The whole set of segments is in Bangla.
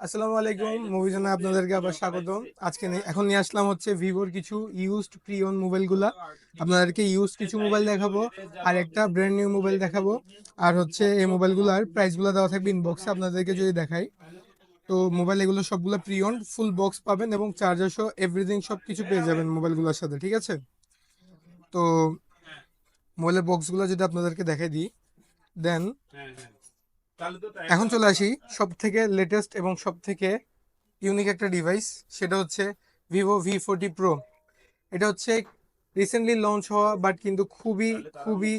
আসসালামু আলাইকুম। মুভিজনে আপনাদেরকে আবার স্বাগতম আজকে এখন নিয়ে আসলাম হচ্ছে ভিভোর কিছু ইউজড প্রিয়ন মোবাইলগুলা। আপনাদেরকে ইউজ কিছু মোবাইল দেখাবো আর একটা ব্র্যান্ড নিউ মোবাইল দেখাবো। আর হচ্ছে এই মোবাইলগুলোর প্রাইসগুলো দেওয়া থাকবে ইনবক্সে আপনাদেরকে যদি দেখাই। তো মোবাইল এগুলো সবগুলো প্রিয়ন ফুল বক্স পাবেন এবং চার্জার সহ এভরিথিং সব কিছু পেয়ে যাবেন মোবাইলগুলোর সাথে ঠিক আছে? তো মোবাইলের বক্সগুলো যদি আপনাদেরকে দেখাই দিই দেন এখন চলে আসি সব থেকে লেটেস্ট এবং সব থেকে ইউনিক একটা ডিভাইস সেটা হচ্ছে ভিভো ভি ফোরটি প্রো এটা হচ্ছে রিসেন্টলি লঞ্চ হওয়া বাট কিন্তু খুবই খুবই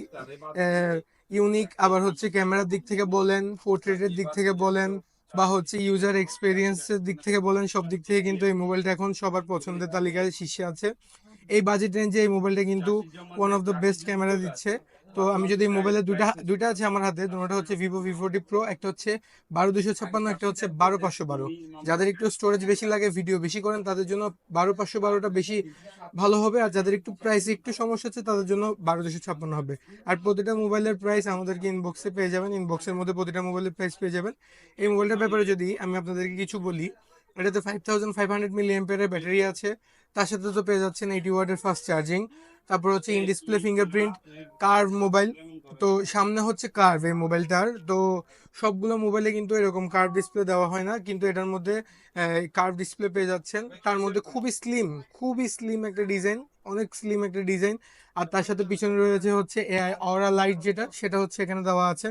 ইউনিক আবার হচ্ছে ক্যামেরার দিক থেকে বলেন পোর্ট্রেটের দিক থেকে বলেন বা হচ্ছে ইউজার এক্সপিরিয়েন্সের দিক থেকে বলেন সব দিক থেকে কিন্তু এই মোবাইলটা এখন সবার পছন্দের তালিকায় শীর্ষে আছে। এই বাজেট রেঞ্জে এই মোবাইলটা কিন্তু one of the best camera দিচ্ছে। তো আমি যদি এই মোবাইলের দুইটা দুইটা আছে আমার হাতে দুটোটা হচ্ছে ভিভো ভি ফোরটি প্রো একটা হচ্ছে বারো দুশো ছাপ্পান্ন একটা হচ্ছে বারো পাঁচশো বারো। যাদের একটু স্টোরেজ বেশি লাগে ভিডিও বেশি করেন তাদের জন্য বারো পাঁচশো বারোটা বেশি ভালো হবে। আর যাদের একটু প্রাইসে একটু সমস্যা হচ্ছে তাদের জন্য বারো দুশো ছাপ্পান্ন হবে। আর প্রতিটা মোবাইলের প্রাইস আমাদেরকে ইনবক্সে পেয়ে যাবেন। ইনবক্সের মধ্যে প্রতিটা মোবাইলের প্রাইস পেয়ে যাবেন। এই মোবাইলটার ব্যাপারে যদি আমি আপনাদেরকে কিছু বলি এটাতে ফাইভ থাউজেন্ড ফাইভ হান্ড্রেড মিলি ব্যাটারি আছে। তার সাথে তো পেয়ে যাচ্ছেন এইটি ওয়ার্ডের ফাস্ট চার্জিং তারপর হচ্ছে in display fingerprint curve mobile তো সামনে হচ্ছে কার্ভ এই মোবাইলটার তো সবগুলো মোবাইলে কিন্তু এরকম কার্ভ ডিসপ্লে দেওয়া হয় না, কিন্তু এটার মধ্যে কার্ভ ডিসপ্লে পেয়ে যাচ্ছেন। তার মধ্যে খুবই স্লিম খুবই স্লিম একটা ডিজাইন অনেক স্লিম একটা ডিজাইন আর তার সাথে পিছনে রয়েছে হচ্ছে এআই অরা লাইট যেটা, সেটা হচ্ছে এখানে দেওয়া আছে।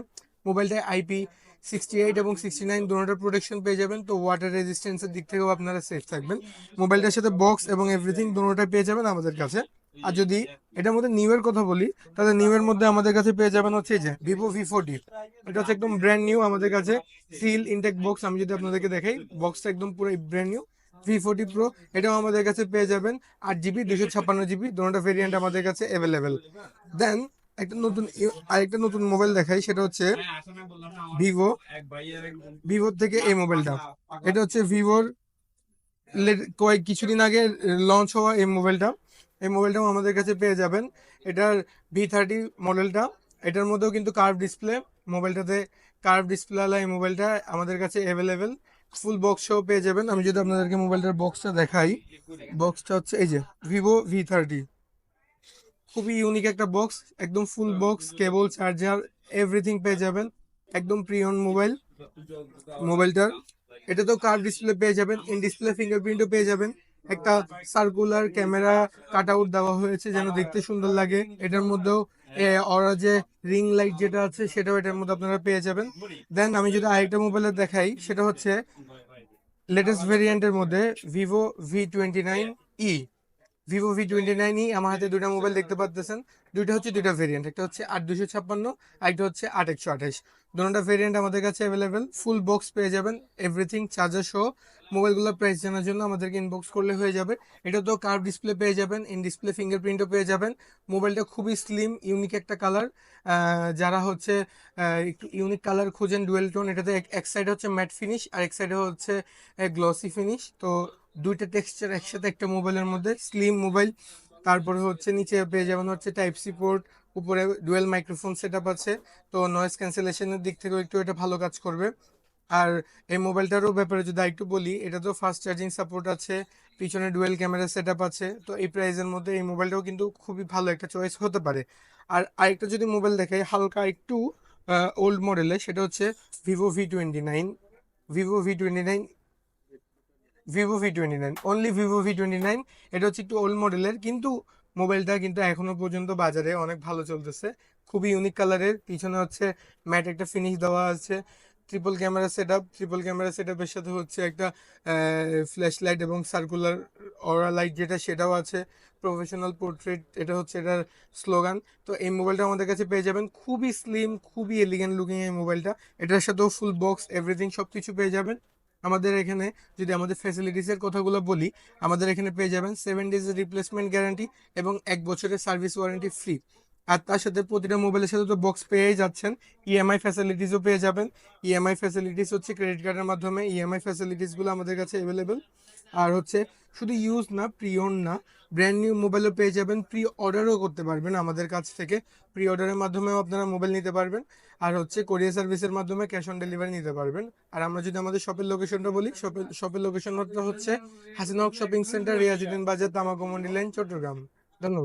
মোবাইলটায় আইপি সিক্সটি এইট এবং সিক্সটি নাইন দুটোটার প্রোটেকশন পেয়ে যাবেন। তো ওয়াটার রেজিস্ট্যান্সের দিক থেকেও আপনারা সেফ থাকবেন। মোবাইলটার সাথে বক্স এবং এভরিথিং দুটোটাই পেয়ে যাবেন আমাদের কাছে। আর যদি এটার মধ্যে নিউ এর কথা বলি, তাহলে নিউ এর মধ্যে আমাদের কাছে পেয়ে যাবেন হচ্ছে যে ভিভো ভি ফোরটি এটা হচ্ছে একদম ব্র্যান্ড নিউ আমাদের কাছে। সিল ইনটেক বক্স আমি যদি আপনাদেরকে দেখাই বক্সটা একদম পুরো brand new V forty pro এটাও আমাদের কাছে পেয়ে যাবেন। আট জিবি দুশো ছাপ্পান্ন জিবি দুটোটা ভেরিয়েন্ট আমাদের কাছে অ্যাভেলেবেল দেন একটা নতুন আরেকটা নতুন মোবাইল দেখাই সেটা হচ্ছে ভিভো ভিভোর থেকে এই মোবাইলটা এটা হচ্ছে ভিভোর কয়েক কিছুদিন আগে লঞ্চ হওয়া এই মোবাইলটা এই মোবাইলটাও আমাদের কাছে পেয়ে যাবেন। এটার ভি থার্টি মডেলটা এটার মধ্যেও কিন্তু কার্ভ ডিসপ্লে মোবাইলটাতে কার্ভ ডিসপ্লেওয়ালা এই মোবাইলটা আমাদের কাছে অ্যাভেলেবেল ফুল বক্সও পেয়ে যাবেন। আমি যদি আপনাদেরকে মোবাইলটার বক্সটা দেখাই বক্সটা হচ্ছে এই যে ভিভো ভি থার্টি খুবই ইউনিক একটা বক্স একদম full box cable charger everything পেয়ে যাবেন। একদম প্রিয়ন মোবাইল মোবাইলটার এটা তো কার ডিসপ্লে পেয়ে যাবেন ইন ডিসপ্লে ফিঙ্গারপ্রিন্টও পেয়ে যাবেন। একটা সার্কুলার ক্যামেরা কাট আউট দেওয়া হয়েছে যেন দেখতে সুন্দর লাগে। এটার মধ্যেও ওরা যে রিং লাইট যেটা আছে সেটাও এটার মধ্যে আপনারা পেয়ে যাবেন। দেন আমি যদি আরেকটা মোবাইলে দেখাই সেটা হচ্ছে লেটেস্ট ভেরিয়েন্টের মধ্যে Vivo V twenty nine E Vivo V twenty nine E আমার হাতে দুইটা মোবাইল দেখতে পাচ্ছেন দুইটা হচ্ছে দুইটা ভেরিয়েন্ট একটা হচ্ছে আট দুশো ছাপ্পান্ন আর একটা হচ্ছে আট একশো আঠাশ। দুটোটা ভেরিয়েন্ট আমাদের কাছে অ্যাভেলেবেল ফুল বক্স পেয়ে যাবেন এভরিথিং চার্জার সহ। মোবাইলগুলোর প্রাইস জানার জন্য আমাদেরকে ইনবক্স করলে হয়ে যাবে। এটা তো কার্ভ ডিসপ্লে পেয়ে যাবেন ইন ডিসপ্লে ফিঙ্গারপ্রিন্টও পেয়ে যাবেন। মোবাইলটা খুবই স্লিম ইউনিক একটা কালার যারা হচ্ছে একটু ইউনিক কালার খোঁজেন ডুয়েল টোন এটাতে এক সাইডে হচ্ছে ম্যাট ফিনিশ আর এক সাইডে হচ্ছে গ্লসি ফিনিশ তো দুইটা টেক্সচার একসাথে একটা মোবাইলের মধ্যে স্লিম মোবাইল তারপরে হচ্ছে নিচে পেয়ে যাবেন হচ্ছে টাইপ সি পোর্ট উপরে ডুয়েল মাইক্রোফোন সেট আছে, তো নয়েজ ক্যান্সেলেশনের দিক থেকেও একটু এটা ভালো কাজ করবে। আর এই মোবাইলটারও ব্যাপারে যদি একটু বলি, এটা তো ফাস্ট চার্জিং সাপোর্ট আছে, পিছনে ডুয়েল ক্যামেরা সেট আছে, তো এই প্রাইসের মধ্যে এই মোবাইলটাও কিন্তু খুবই ভালো একটা চয়েস হতে পারে। আর আরেকটা যদি মোবাইল দেখাই, হালকা একটু ওল্ড মডেলে সেটা হচ্ছে Vivo V twenty nine Vivo V twenty nine Vivo V twenty nine only Vivo V twenty nine এটা হচ্ছে একটু ওল্ড মডেলের কিন্তু মোবাইলটা কিন্তু এখনও পর্যন্ত বাজারে অনেক ভালো চলতেছে। খুবই ইউনিক কালারের পিছনে হচ্ছে ম্যাট একটা ফিনিশ দেওয়া আছে। Triple camera set up triple camera set আপের সাথে হচ্ছে একটা ফ্ল্যাশ লাইট এবং সার্কুলার অরা লাইট যেটা সেটাও আছে। প্রফেশনাল পোর্ট্রেট এটা হচ্ছে এটার স্লোগান তো এই মোবাইলটা আমাদের কাছে পেয়ে যাবেন। খুবই স্লিম খুবই এলিগেন্ট লুকিং এই মোবাইলটা। এটার সাথেও ফুল বক্স এভরিথিং সব কিছু পেয়ে যাবেন। আমাদের এখানে যদি আমাদের ফ্যাসিলিটিসের কথাগুলো বলি, আমাদের এখানে পেয়ে যাবেন সেভেন ডেজ রিপ্লেসমেন্ট গ্যারান্টি এবং এক বছরের সার্ভিস ওয়ারেন্টি ফ্রি আর তার সাথে প্রতিটা মোবাইলের সাথে তো বক্স পেয়েই যাচ্ছেন। ইএমআই ফ্যাসিলিটিসও পেয়ে যাবেন। ইএমআই ফ্যাসিলিটিস হচ্ছে ক্রেডিট কার্ডের মাধ্যমে। ইএমআই ফ্যাসিলিটিসগুলো আমাদের কাছে অ্যাভেলেবেল আর হচ্ছে শুধু ইউজ না প্রি ওন না ব্র্যান্ড নিউ মোবাইলও পেয়ে যাবেন প্রি অর্ডারও করতে পারবেন আমাদের কাছ থেকে। প্রি অর্ডারের মাধ্যমেও আপনারা মোবাইল নিতে পারবেন, আর হচ্ছে কোরিয়ার সার্ভিসের মাধ্যমে ক্যাশ অন ডেলিভারি নিতে পারবেন। আর আমরা যদি আমাদের শপের লোকেশনটা বলি শপের শপের লোকেশনটা হচ্ছে হাসিনক শপিং সেন্টার রিয়াজুদ্দিন বাজার তামাকো মন্ডি লাইন চট্টগ্রাম ধন্যবাদ।